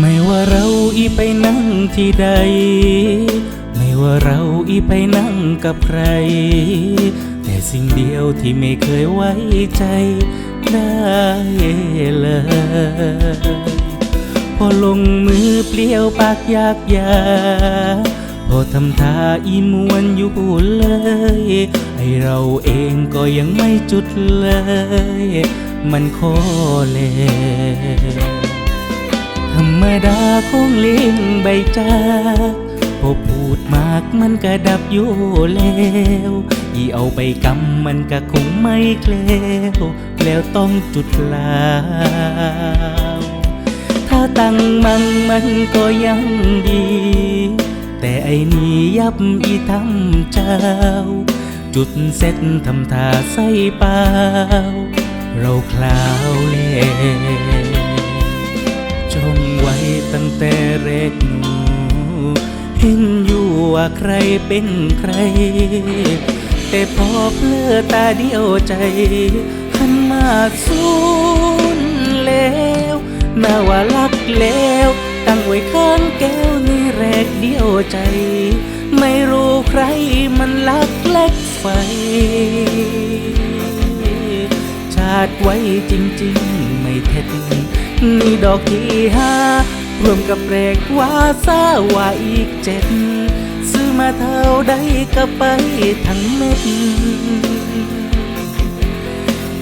ไม่ว่าเราอีไปนั่งที่ใด ไม่ว่าเราอีไปนั่งกับใคร แต่สิ่งเดียวที่ไม่เคยไว้ใจได้เลยพอลงมือเปลี่ยวปากอยากยาพอทำท่าอีมวนอยู่เลย ไอเราเองก็ยังไม่จุดเลย มันขอเล ธรรมดาของลี้ยงใบจากพอพูดมากมันก็ดับอยู่แล้วอีเอาไปกำมันก็คงไม่แคลวแล้วต้องจุดลาวถ้าตั้งมันมันก็ยังดี แต่ไอ้นี่ยับอีทำเจ้า จุดเสร็จทำท่าใส่เปล่าเราคลาวเล่จงไว้ ตั้งแต่เร็กหนูเห็นอยู่ว่าใครเป็นใคร แต่พอเพลอตาเดียวใจหันมาสูนแล้วน่าว่ารักแล้ว ตั้งไว้ข้างแก้วนี่แรกเดียวใจ ไม่รู้ใครมันลักเล็กไฟ ชาติไว้จริงๆ ไม่เท็จนี่ดอกที่ห้า รวมกับแรกว่าซาว่าอีกเจ็ดซื้อมาเท่าใดก็ไปทั้งเม็ด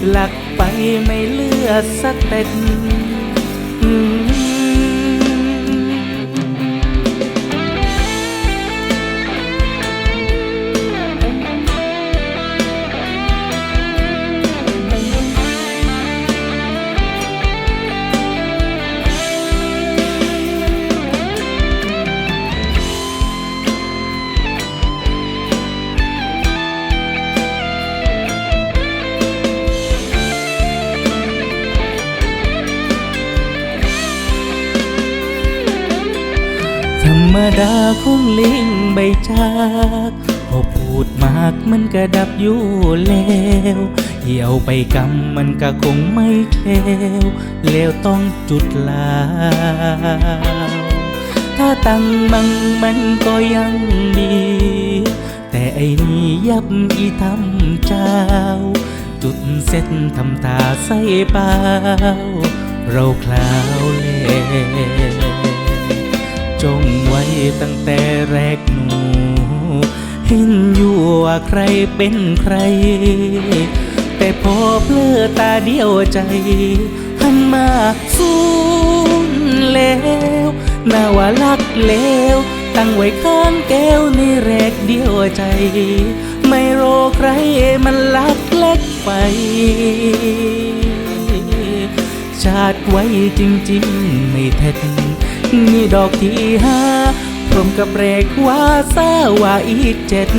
หลักไปไม่เลือสักเป็ด รมดาของลิงใบจากพอพูดมากมันก็ดับอยู่แล้วเหี่ยวไปกำมันก็คงไม่แคล้วแล้วต้องจุดลาวถ้าตั้งมังมันก็ยังดี แต่ไอ้นี่ยับอีทำเจ้า จุดเส้นทำตาใส่เปล่าเราคลาวเล่ จงไว้ตั้งแต่แรกหนู เห็นอยู่ว่าใครเป็นใคร แต่พอเพลอตาเดียวใจหันมาสูนแล้วน่าว่ารักแล้ว ตั้งไว้ข้างแก้วในแรกเดียวใจ ไม่รอใครมันลักเล็กไปชาติไว้จริง ๆ ไม่เท็จ นี่ดอกที่ห้าพร้อมกับแรกว่าซาว่าอีกเจ็ด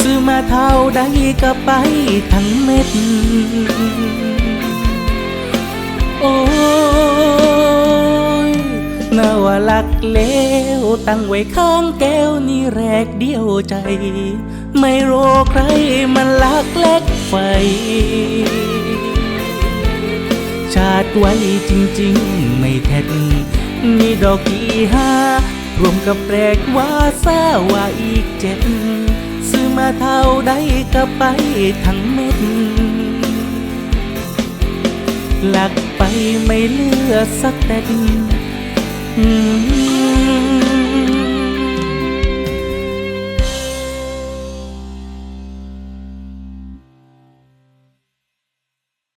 ซื้อมาเท่าใดก็ไปทั้งเม็ด โอ้ยนาว่ารักแล้วตั้งไว้ข้างแก้วนี่แรกเดียวใจ ไม่รอใครมันลักเล็กไฟชาติไว้จริง ๆ ไม่เท็ มีดอกที่ห้ารวมกับแรกว่าซาว่าอีกเจ็ดซื้อมาเท่าใดก็ไปทั้งเม็ดหลักไปไม่เหลือสักแต่อืม